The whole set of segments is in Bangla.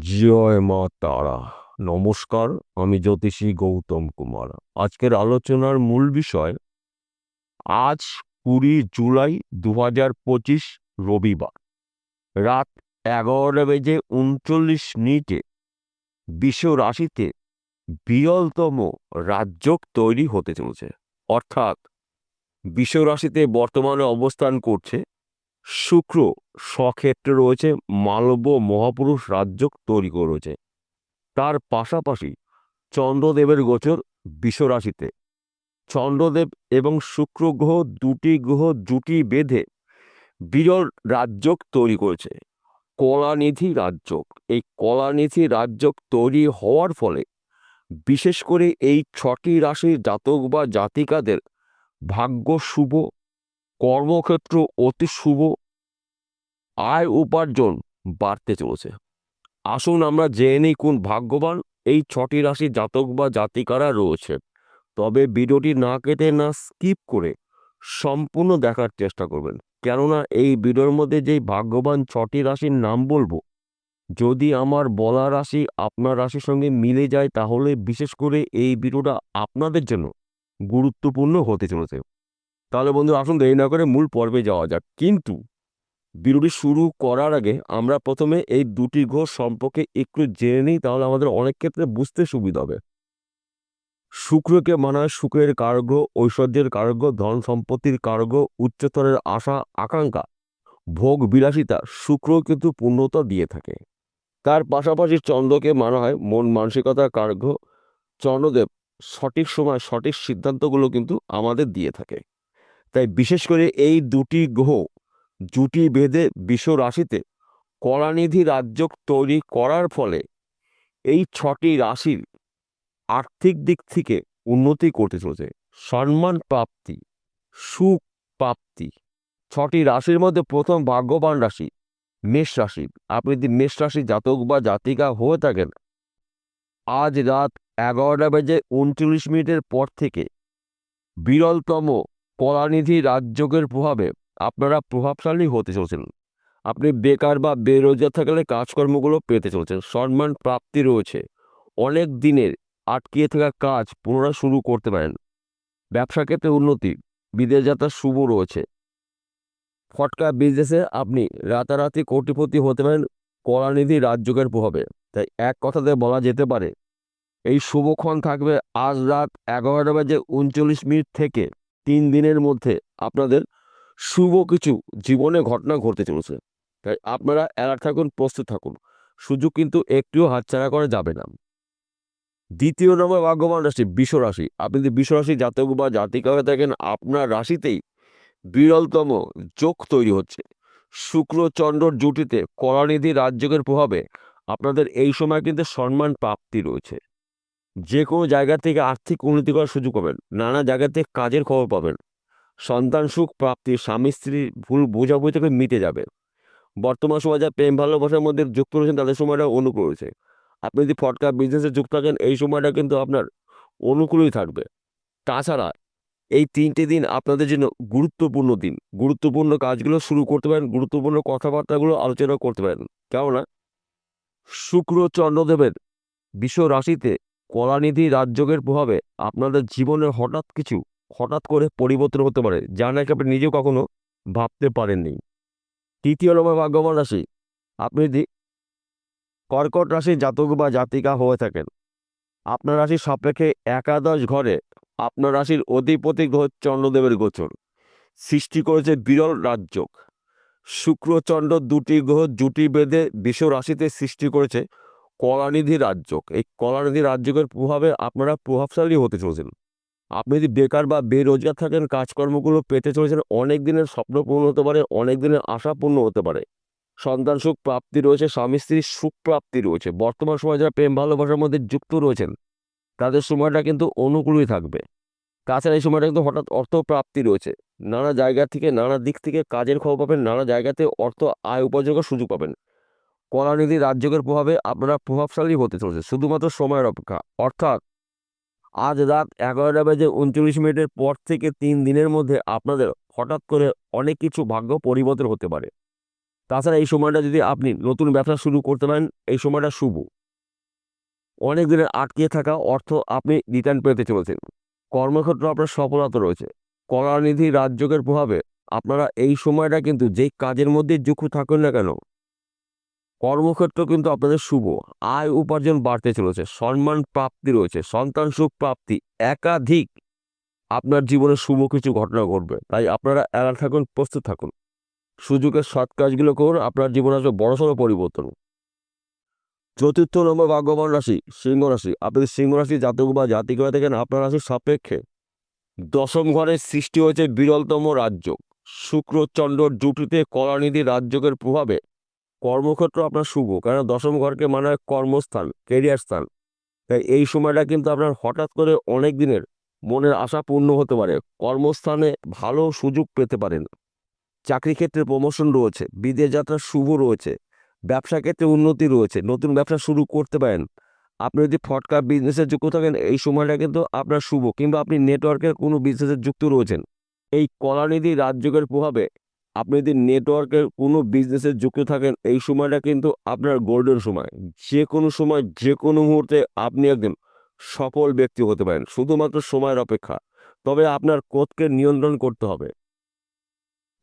জয় মা তারা। নমস্কার, আমি জ্যোতিষী গৌতম কুমার। আজকের আলোচনার মূল বিষয়, আজ কুড়ি জুলাই দু পঁচিশ রবিবার। রাত এগারোটা বেজে উনচল্লিশ মিনিটে বিশ্ব রাশিতে বিরলতম রাজযোগ তৈরি হতে চলেছে। অর্থাৎ বিশ্ব রাশিতে বর্তমানে অবস্থান করছে শুক্র স্বক্ষেত্রে রয়েছে, মালব্য মহাপুরুষ রাজযোগ তৈরি করেছে তার পাশাপাশি চন্দ্রদেবের গোচর বিশ্বরাশিতে। চন্দ্রদেব এবং শুক্র গ্রহ দুটি গ্রহ জুটি বেঁধে বিরল রাজযোগ তৈরি করেছে। কলানিধি রাজযোগ। এই কলানিধি রাজযোগ তৈরি হওয়ার ফলে বিশেষ করে এই ছটি রাশির জাতক বা জাতিকাদের ভাগ্য শুভ, কর্মক্ষেত্র অতি শুভ আয় উপার্জন বাড়তে চলেছে। আসুন আমরা জেনে নিই কোন ভাগ্যবান এই ছটি রাশি জাতক বা জাতিকারা রয়েছে। তবে ভিডিওটি না কেটে না স্কিপ করে সম্পূর্ণ দেখার চেষ্টা করবেন। কেননা এই ভিডিওর মধ্যে যেই ভাগ্যবান ছটি রাশির নাম বলব, যদি আমার বলা রাশি আপনার রাশির সঙ্গে মিলে যায়, তাহলে বিশেষ করে এই ভিডিওটা আপনাদের জন্য গুরুত্বপূর্ণ হতে চলেছে। তাহলে বন্ধু আসুন দেরি না করে মূল পর্বে যাওয়া যাক। কিন্তু ভিডিওটি শুরু করার আগে আমরা প্রথমে এই দুটি গ্রহ সম্পর্কে একটু জেনে নিই, তাহলে আমাদের অনেক ক্ষেত্রে বুঝতে সুবিধা হবে। শুক্রকে মানা সুখের কারগ্য ঐশ্বর্যের কারগ্য ধন সম্পত্তির কারগ্য উচ্চতরের আশা, আকাঙ্ক্ষা, ভোগ বিলাসিতা, শুক্র কিন্তু পূর্ণতা দিয়ে থাকে। তার পাশাপাশি চন্দ্রকে মানা হয় মন মানসিকতার কারগ্য চন্দ্রদেব সঠিক সময় সঠিক সিদ্ধান্তগুলো কিন্তু আমাদের দিয়ে থাকে। তাই বিশেষ করে এই দুটি গ্রহ জুটি বেঁধে বিশ্ব রাশিতে কলানিধি রাজযোগ তৈরি করার ফলে এই ছটি রাশির আর্থিক দিক থেকে উন্নতি করতে চলেছে। সম্মান প্রাপ্তি, সুখ প্রাপ্তি। ছটি রাশির মধ্যে প্রথম ভাগ্যবান রাশি, মেষ রাশি। আপনি যদি মেষ রাশি জাতক বা জাতিকা হয়ে থাকেন, আজ রাত এগারোটা বেজে উনচল্লিশ মিনিটের পর থেকে বিরলতম কলানিধি রাজযোগের প্রভাবে আপনারা প্রভাবশালী হতে চলছেন। আপনি বেকার বা বেরোজগার থাকলে কাজকর্মগুলো পেতে চলছেন। সম্মান, প্রাপ্তি রয়েছে। অনেক দিনের আটকিয়ে থাকা কাজ পুনরায় শুরু করতে পারেন। ব্যবসা ক্ষেত্রে উন্নতি, বিদেশ যাত্রা শুভ রয়েছে। ফটকা বিজনেসে আপনি রাতারাতি কোটিপতি হতে পারেন কলানিধি রাজযোগের প্রভাবে। তাই এক কথাতে বলা যেতে পারে, এই শুভক্ষণ থাকবে আজ রাত এগারোটা বাজে উনচল্লিশ মিনিট থেকে তিন দিনের মধ্যে আপনাদের শুভ কিছু জীবনে ঘটনা ঘটতে চলেছে। তাই আপনারা অ্যালার্ট থাকুন, প্রস্তুত থাকুন। সুযোগ কিন্তু একটিও হাতছাড়া করা যাবে না। দ্বিতীয় নম্বর ভাগ্যবান রাশি, বিষ রাশি। আপনি যদি বিষ রাশি জাতক বা জাতিকা থাকেন, আপনার রাশিতেই বিরলতম যোগ তৈরি হচ্ছে। শুক্র চন্দ্রর জুটিতে কলানিধি রাজযোগের প্রভাবে আপনাদের এই সময় কিন্তু সম্মান প্রাপ্তি রয়েছে। যে কোনো জায়গা থেকে আর্থিক উন্নতি করার সুযোগ পাবেন। নানা জায়গা থেকে কাজের খবর পাবেন। সন্তান সুখ প্রাপ্তি, স্বামী স্ত্রীর ভুল বোঝাবুঝি থেকে মিটে যাবে। বর্তমান সময় যা প্রেম ভালোবাসার মধ্যে যুক্ত রয়েছেন তাদের সময়টা অনুকূল রয়েছে। আপনি যদি ফটকা বিজনেসে যুক্ত থাকেন, এই সময়টা কিন্তু আপনার অনুকূলই থাকবে। তাছাড়া এই তিনটে দিন আপনাদের জন্য গুরুত্বপূর্ণ দিন। গুরুত্বপূর্ণ কাজগুলো শুরু করতে পারেন, গুরুত্বপূর্ণ কথাবার্তাগুলো আলোচনা করতে পারেন। কেননা শুক্র চন্দ্রদেবের বিশ্ব রাশিতে কলানিধি রাজযোগের প্রভাবে আপনাদের জীবনের হঠাৎ কিছু হঠাৎ করে পরিবর্তন হতে পারে, যা নাকি আপনি নিজেও কখনো ভাবতে পারেননি। তৃতীয় নম্বর ভাগ্যবান রাশি, আপনি যদি কর্কট রাশি জাতক বা জাতিকা হয়ে থাকেন, আপনার রাশির সাপেক্ষে একাদশ ঘরে আপনার রাশির অধিপতি গ্রহ চন্দ্রদেবের গোচর। সৃষ্টি করেছে বিরল রাজযোগ। শুক্র, চন্দ্র দুটি গ্রহ জুটি বেঁধে বিশ্ব রাশিতে সৃষ্টি করেছে কলানিধি রাজযোগ। এই কলানিধি রাজযোগের প্রভাবে আপনারা প্রভাবশালী হতে চলেছেন। আপনি যদি বেকার বা বেরোজগার থাকেন, কাজকর্মগুলো পেতে চলেছেন, অনেক দিনের স্বপ্ন পূর্ণ হতে পারে, অনেক দিনের আশা পূর্ণ হতে পারে। সন্তান সুখ প্রাপ্তি রয়েছে, স্বামী স্ত্রীর সুখ প্রাপ্তি রয়েছে। বর্তমান সময় যারা প্রেম, ভালোবাসার মধ্যে যুক্ত রয়েছেন, তাদের সময়টা কিন্তু অনুকূলই থাকবে। তাছাড়া এই সময়টা কিন্তু হঠাৎ অর্থ প্রাপ্তি রয়েছে। নানা জায়গা থেকে, নানা দিক থেকে কাজের খবর পাবেন, নানা জায়গাতে অর্থ আয় উপার্জনের সুযোগ পাবেন। কলানিধি রাজযোগের প্রভাবে আপনারা প্রভাবশালী হতে চলেছে শুধুমাত্র সময়ের অপেক্ষা। অর্থাৎ আজ রাত এগারোটা বাজে উনচল্লিশ মিনিটের পর থেকে তিন দিনের মধ্যে আপনাদের হঠাৎ করে অনেক কিছু ভাগ্য পরিবর্তন হতে পারে। তাছাড়া এই সময়টা যদি আপনি নতুন ব্যবসা শুরু করতে পারেন, এই সময়টা শুভ। অনেক দিনের আটকে থাকা অর্থ আপনি রিটার্ন পেতে চলেছেন। কর্মক্ষেত্র আপনার সফলতা রয়েছে। কলানিধি রাজযোগের প্রভাবে আপনারা এই সময়টা কিন্তু যে কাজের মধ্যে যুক্ত থাকুন না কেন কর্মক্ষেত্র কিন্তু আপনাদের শুভ। আয় উপার্জন বাড়তে চলেছে, সম্মান প্রাপ্তি রয়েছে, সন্তান সুখ প্রাপ্তি, একাধিক আপনার জীবনে শুভ কিছু ঘটনা ঘটবে। তাই আপনারা অ্যালার্ট থাকুন, প্রস্তুত থাকুন। সুযোগের সৎ কাজগুলো করুন, আপনার জীবনে আসবে বড়সড় পরিবর্তন। চতুর্থ নম্বর ভাগ্যবান রাশি, সিংহ রাশি। আপনি সিংহ রাশি, জাতক বা জাতিক হয়ে থাকেন, আপনার রাশির সাপেক্ষে। দশম ঘরের সৃষ্টি হয়েছে বিরলতম রাজ্য শুক্র, চন্দ্র, জুটিতে কলানিধি রাজ্যকের প্রভাবে কর্মক্ষেত্র আপনার শুভ, কারণ দশম ঘরকে মানে হয় কর্মস্থান কেরিয়ার স্থান। তাই এই সময়টা কিন্তু আপনার হঠাৎ করে অনেক দিনের মনের আশা পূর্ণ হতে পারে, কর্মস্থানে ভালো সুযোগ পেতে পারেন। চাকরি ক্ষেত্রে প্রমোশন রয়েছে, বিদেশ যাত্রা শুভ রয়েছে, ব্যবসা ক্ষেত্রে উন্নতি রয়েছে, নতুন ব্যবসা শুরু করতে পারেন। আপনি যদি ফটকা বিজনেসে যুক্ত থাকেন, এই সময়টা কিন্তু আপনার শুভ, কিংবা আপনি নেটওয়ার্কের কোনো বিজনেসের যুক্ত রয়েছেন। এই কলানিধি রাজযোগের প্রভাবে আপনি যদি নেটওয়ার্কের কোনো বিজনেসে যুক্ত থাকেন, এই সময়টা কিন্তু আপনার গোল্ডেন সময়। যে কোনো সময় যে কোনো মুহূর্তে আপনি একদিন সফল ব্যক্তি হতে পারেন, শুধুমাত্র সময়ের অপেক্ষা। তবে আপনার কোধকে নিয়ন্ত্রণ করতে হবে।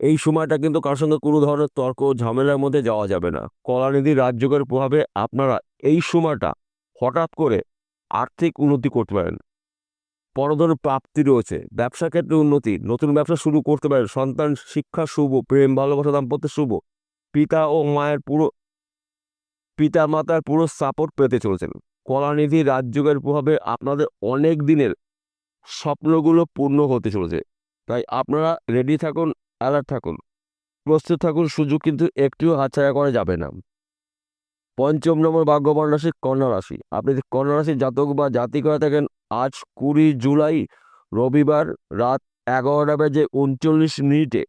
এই সময়টা কিন্তু কারোর সঙ্গে কোনো ধরনের তর্ক ঝামেলার মধ্যে যাওয়া যাবে না। কলানিধি রাজযোগের প্রভাবে আপনারা এই সময়টা হঠাৎ করে আর্থিক উন্নতি করতে পারেন। পরধর প্রাপ্তি রয়েছে। ব্যবসা ক্ষেত্রে উন্নতি, নতুন ব্যবসা শুরু করতে পারেন সন্তান শিক্ষা শুভ, প্রেম, ভালোবাসা, দাম্পত্য শুভ। পিতা ও মায়ের পুরো, পিতা মাতার পুরো সাপোর্ট পেতে চলেছেন। কলানিধি রাজযোগের প্রভাবে আপনাদের অনেক দিনের স্বপ্নগুলো পূর্ণ হতে চলেছে। তাই আপনারা রেডি থাকুন অ্যালার্ট থাকুন, প্রস্তুত থাকুন, সুযোগ কিন্তু একটিও হাতছাড়া করা যাবে না। পঞ্চম নম্বর ভাগ্যবান রাশি, কন্যা রাশি। আপনি যদি কন্যা রাশির জাতক বা জাতি করে থাকেন আজ কুড়ি জুলাই, রবিবার রাত এগারোটা বেজে উনচল্লিশ মিনিটে।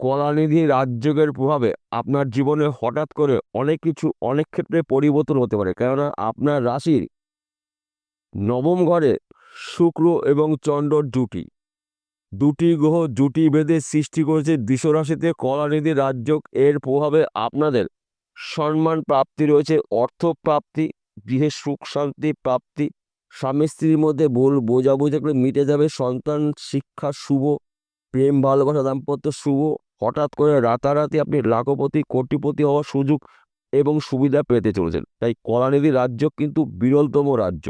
কলানিধি রাজযোগের প্রভাবে আপনার জীবনে হঠাৎ করে অনেক কিছু অনেক ক্ষেত্রে পরিবর্তন হতে পারে। কেননা আপনার রাশির নবম ঘরে শুক্র এবং চন্দ্র জুটি। দুটি গ্রহ জুটি বেঁধে সৃষ্টি করেছে রাশিতে কলানিধি রাজযোগ। এর প্রভাবে আপনাদের সম্মান প্রাপ্তি রয়েছে। অর্থ প্রাপ্তি গৃহে সুখ শান্তি প্রাপ্তি স্বামী স্ত্রীর মধ্যে ভুল বোঝাবুঝি করে মিটে যাবে। সন্তান শিক্ষা শুভ, প্রেম ভালোবাসা দাম্পত্য শুভ। হঠাৎ করে রাতারাতি আপনি লাখপতি, কোটিপতি হওয়ার সুযোগ এবং সুবিধা পেতে চলেছেন। তাই কলানিধি রাজ্য কিন্তু বিরলতম রাজ্য।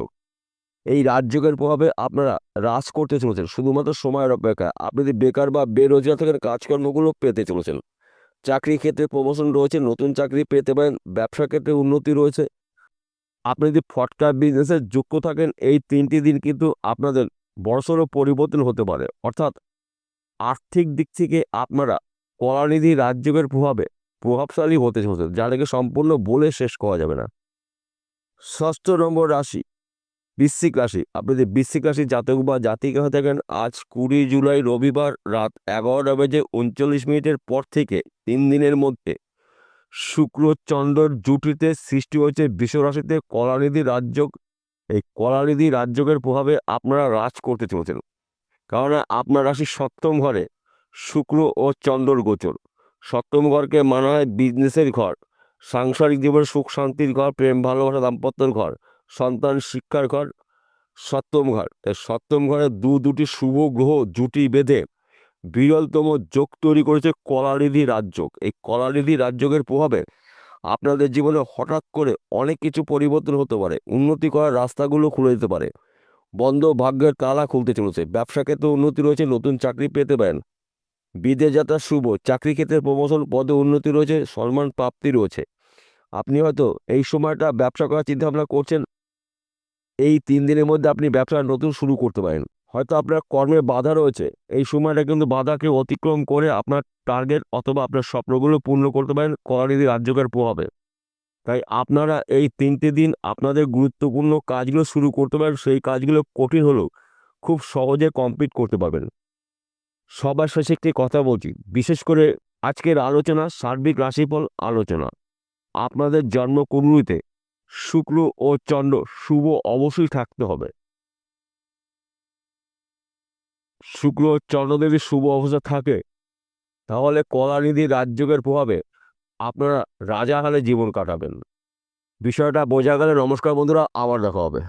এই রাজযোগের প্রভাবে আপনারা হ্রাস করতে চলেছেন। শুধুমাত্র সময়ের অপেক্ষা আপনি যদি বেকার বা বেরোজগার থাকেন, কাজকর্মগুলো পেতে চলেছেন। চাকরি ক্ষেত্রে প্রমোশন রয়েছে, নতুন চাকরি পেতে পারেন ব্যবসা ক্ষেত্রে উন্নতি রয়েছে। আপনি যদি ফটকা বিজনেসে যুক্ত থাকেন, এই তিনটি দিন কিন্তু আপনাদের বড়সড় পরিবর্তন হতে পারে। অর্থাৎ আর্থিক দিক থেকে আপনারা কলানিধি রাজযোগের প্রভাবে প্রভাবশালী হতে চলেছে যাদেরকে সম্পূর্ণ বলে শেষ করা যাবে না। ষষ্ঠ নম্বর রাশি, বৃশ্চিক রাশি। আপনি যদি বৃশ্চিক রাশি জাতক বা জাতিকা হয়ে থাকেন, আজ কুড়ি জুলাই রবিবার রাত এগারোটা বেজে উনচল্লিশ মিনিটের পর থেকে তিন দিনের মধ্যে শুক্র চন্দ্রর জুটিতে সৃষ্টি হয়েছে বিশ্বরাশিতে কলানিধি রাজযোগ। এই কলানিধি রাজযোগের প্রভাবে আপনারা রাজ করতে চলেছেন। কারণ আপনার রাশি সপ্তম ঘরে শুক্র ও চন্দ্রর গোচর। সপ্তম ঘরকে মানা হয় বিজনেসের ঘর, সাংসারিক জীবনের সুখ শান্তির ঘর, প্রেম ভালোবাসা দাম্পত্যর ঘর, সন্তান শিক্ষার ঘর, সপ্তম ঘর। সপ্তম ঘরে দু দুটি শুভ গ্রহ জুটি বেঁধে বিরলতম যোগ তৈরি করেছে কলানিধি রাজযোগ। এই কলানিধি রাজযোগের প্রভাবে আপনাদের জীবনে হঠাৎ করে অনেক কিছু পরিবর্তন হতে পারে, উন্নতি করার রাস্তাগুলো খুলে দিতে পারে। বন্ধ ভাগ্যের তালা খুলতে চলেছে। ব্যবসা ক্ষেত্রে উন্নতি রয়েছে, নতুন চাকরি পেতে পারেন। বিদেশ যাত্রা শুভ, চাকরি ক্ষেত্রে প্রমোশন পদে উন্নতি রয়েছে, সম্মান প্রাপ্তি রয়েছে। আপনি হয়তো এই সময়টা ব্যবসা করার চিন্তা ভাবনা করছেন, এই তিন দিনের মধ্যে আপনি ব্যবসা নতুন শুরু করতে পারেন। হয়তো আপনার কর্মে বাধা রয়েছে। এই সময়টা কিন্তু বাধাকে অতিক্রম করে আপনার টার্গেট অথবা আপনার স্বপ্নগুলো পূর্ণ করতে পারেন কলানিধি রাজ্যকের প্রভাবে। তাই আপনারা এই তিনটে দিন আপনাদের গুরুত্বপূর্ণ কাজগুলো শুরু করতে পারেন, সেই কাজগুলো কঠিন হলেও খুব সহজে কমপ্লিট করতে পারবেন। সবার শেষে একটি কথা বলছি, বিশেষ করে আজকের আলোচনা সার্বিক রাশিফল আলোচনা। আপনাদের জন্মকুণ্ডলিতে শুক্র ও চন্দ্র শুভ অবশ্যই থাকতে হবে। শুক্র চন্দ্রদেবীর শুভ অবস্থা থাকে, তাহলে কলানিধি রাজযোগের প্রভাবে আপনারা রাজা হালে জীবন কাটাবেন। বিষয়টা বোঝা গেলে নমস্কার বন্ধুরা, আবার দেখা হবে।